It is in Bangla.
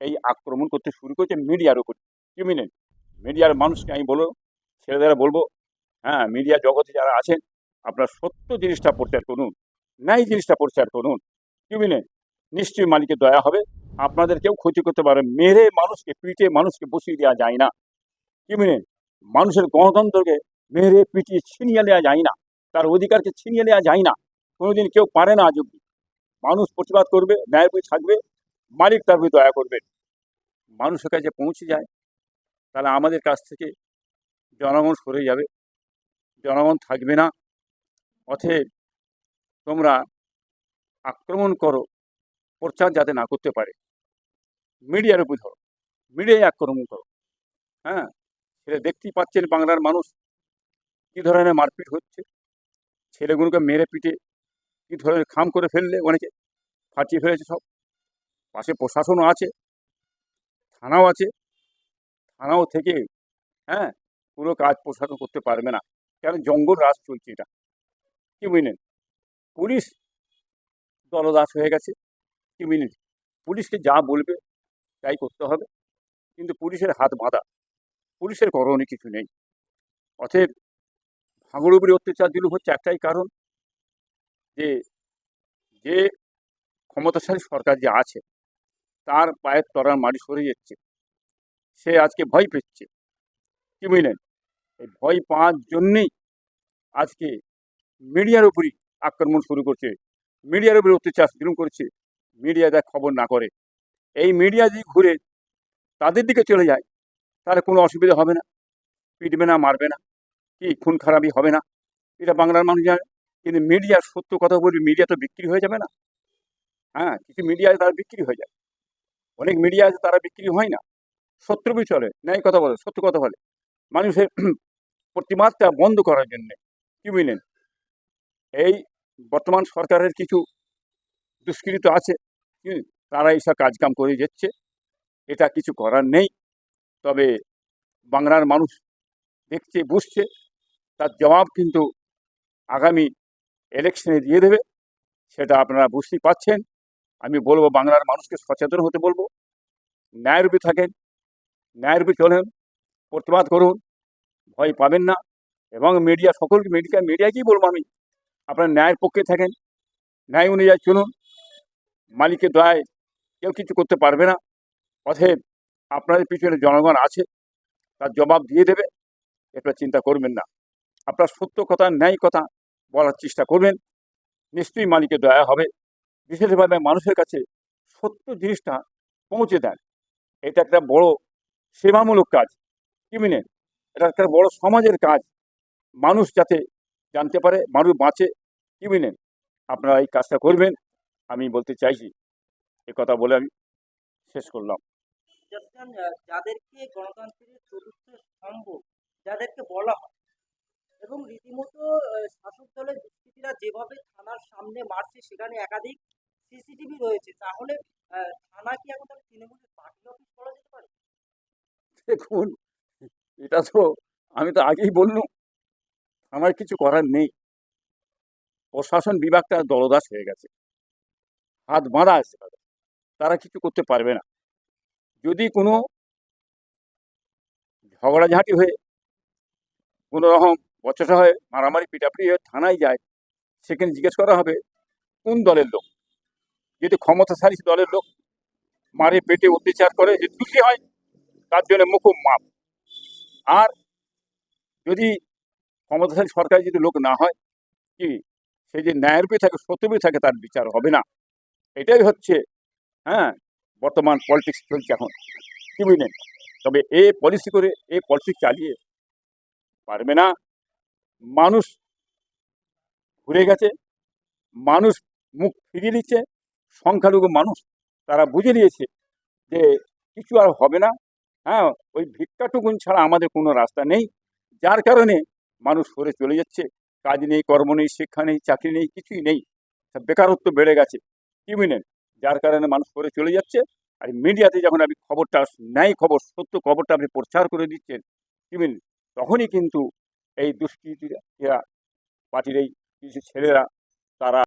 এই আক্রমণ করতে শুরু করেছে মিডিয়ার উপর। কি মিনেন মিডিয়ার মানুষকে আমি বলব, ছেলেদেরা বলব হ্যাঁ মিডিয়া জগতে যারা আছেন, আপনার সত্য জিনিসটা প্রচার করুন, ন্যায় জিনিসটা প্রচার করুন। কি মিনেন নিশ্চয়ই মালিকের দয়া হবে আপনাদের কেউ ক্ষতি করতে পারে, মেরে মানুষকে পিটে মানুষকে বসিয়ে দেওয়া যায় না। কি মিনেন মানুষের গণতন্ত্রকে মেরে, পিটিয়ে, ছিনিয়ে নেওয়া যায় না। তার অধিকারকে ছিনিয়ে নেওয়া যায় না। কোনোদিন কেউ পারে না আজ মানুষ প্রতিবাদ করবে ন্যায় বই থাকবে মালিক তার প্রতি দয়া করবেন। মানুষের কাছে পৌঁছে যায়, তাহলে আমাদের কাছ থেকে জনগণ সরে যাবে। জনগণ থাকবে না। অতএব তোমরা আক্রমণ করো, প্রচার যাতে না করতে পারে। মিডিয়ার উপর ধরো, মিডিয়ায় আক্রমণ করো। হ্যাঁ সেটা দেখতেই পাচ্ছেন বাংলার মানুষ কী ধরনের মারপিট হচ্ছে। ছেলেগুলোকে মেরে পিটে, কী ধরনের খাম করে ফেললে, অনেকে ফাটিয়ে ফেলেছে সব। পাশে প্রশাসনও আছে, থানাও আছে। থানাও থেকে হ্যাঁ পুরো কাজ প্রশাসন করতে পারবে না। কেন? জঙ্গল রাজ চলছে এটা। কি বুঝলেন? পুলিশ দলদাস হয়ে গেছে। কি বুঝলেন? পুলিশকে যা বলবে, তাই করতে হবে। কিন্তু পুলিশের হাত বাঁধা। পুলিশের করণীয় কিছু নেই। অতএব ভাঙড় উপরে অত্যাচার দিল হচ্ছে একটাই কারণ যে যে ক্ষমতাশালী সরকার যে আছে তার পায়ের তরার মাটি সরে যাচ্ছে। সে আজকে ভয় পেচ্ছে কি বুঝলেন? এই ভয় পাওয়ার জন্যেই আজকে মিডিয়ার উপরই আক্রমণ শুরু করছে। মিডিয়ার উপরে অত্যাচার শুরু করছে। মিডিয়া যা খবর না করে। এই মিডিয়া যদি ঘুরে তাদের দিকে চলে যায়, তাহলে কোনো অসুবিধা হবে না। পিটবে না, মারবে না। কি খুন খারাপই হবে না। এটা বাংলার মানুষ জানে। কিন্তু মিডিয়ার সত্য কথা বলি মিডিয়া তো বিক্রি হয়ে যাবে না। হ্যাঁ কিছু মিডিয়া তারা বিক্রি হয়ে যায়। অনেক মিডিয়া আছে, তারা বিক্রি হয় না। সত্যবি চলে? ন্যায় কথা বলে, সত্য কথা বলে। মানুষের প্রতিবাদটা বন্ধ করার জন্যে কি বুঝলেন এই বর্তমান সরকারের কিছু দুষ্কৃত আছে তারা এইসব কাজকাম করে যাচ্ছে। এটা কিছু করার নেই। তবে বাংলার মানুষ দেখছে, বুঝছে, তার জবাব কিন্তু আগামী ইলেকশনে দিয়ে দেবে। সেটা আপনারা বুঝতেই পাচ্ছেন আমি বলব বাংলার মানুষকে সচেতন হতে বলব। ন্যায়রূপে থাকেন, ন্যায়রূপে চলেন, প্রতিবাদ করুন, ভয় পাবেন না এবং মিডিয়া সকলকে মিডিয়া মিডিয়াকেই বলব আমি, আপনার ন্যায়ের পক্ষে থাকেন, ন্যায় অনুযায়ী চলুন, মালিকের দয়ায় কেউ কিছু করতে পারবে না, অতএব আপনাদের পিছনে জনগণ আছে, তার জবাব দিয়ে দেবে, এটা চিন্তা করবেন না। আপনার সত্য কথা, ন্যায় কথা বলার চেষ্টা করবেন, নিশ্চয়ই মালিকের দয়া হবে। বিশেষভাবে মানুষের কাছে সত্য জিনিসটা পৌঁছে দেন এটা একটা বড় সেবামূলক কাজ। কি মিনে? এটা একটা বড় সমাজের কাজ। মানুষ যাতে জানতে পারে, মানুষ বাঁচে, কি মিনেন আপনারা এই কাজটা করবেন, আমি বলতে চাইছি। এ কথা বলে আমি শেষ করলাম। যাদেরকে গণতন্ত্রের চতুর্থ স্তম্ভ যাদেরকে বলা হয় এবং রীতিমতো শাসক দলের দুষ্কৃতীরা যেভাবে থানার সামনে মারছে, সেখানে একাধিক রয়েছে, তাহলে থানা কি এখন তৃণমূলের পার্টি অফিস যেতে পারে? দেখুন, এটা তো আমি তো আগেই বললুম, আমার কিছু করার নেই। প্রশাসন বিভাগটা দলদাস হয়ে গেছে। হাত বাঁধা আছে তাদের। তারা কিছু করতে পারবে না। যদি কোনো ঝগড়াঝাঁটি হয়ে, কোনো রকম বচসা হয়ে, মারামারি, পিটাপিটি হয়ে থানায় যায়, সেখানে জিজ্ঞেস করা হবে, কোন দলের লোক? যদি ক্ষমতাশালী দলের লোক মারে পেটে অত্যাচার করে যে দোষী হয়, তার জন্য মুকুব মাপ। আর যদি ক্ষমতাশালী সরকারি যদি লোক না হয়, কি সে যে ন্যায়ের থাকে সত্যবি থাকে, তার বিচার হবে না। এটাই হচ্ছে হ্যাঁ বর্তমান পলিটিক্স চলছে এখন। কি বুঝলেন? তবে এ পলিসি করে এই পলিসি চালিয়ে পারবে না। মানুষ ঘুরে গেছে, মানুষ মুখ ফিরিয়ে নিচ্ছে সংখ্যালঘু মানুষ তারা বুঝে নিয়েছে যে কিছু আর হবে না। হ্যাঁ ওই ভিক্ষাটুকুন ছাড়া আমাদের কোনো রাস্তা নেই। যার কারণে মানুষ সরে চলে যাচ্ছে। কাজ নেই, কর্ম নেই, শিক্ষা নেই, চাকরি নেই, কিছুই নেই। বেকারত্ব বেড়ে গেছে। কি বুঝলেন যার কারণে মানুষ সরে চলে যাচ্ছে। আর মিডিয়াতে যখন আপনি খবরটা, ন্যায় খবর, সত্য খবরটা আপনি প্রচার করে দিচ্ছেন, কি বুঝলেন তখনই কিন্তু এই দুষ্কৃতীরা পার্টির এই কিছু ছেলেরা, তারা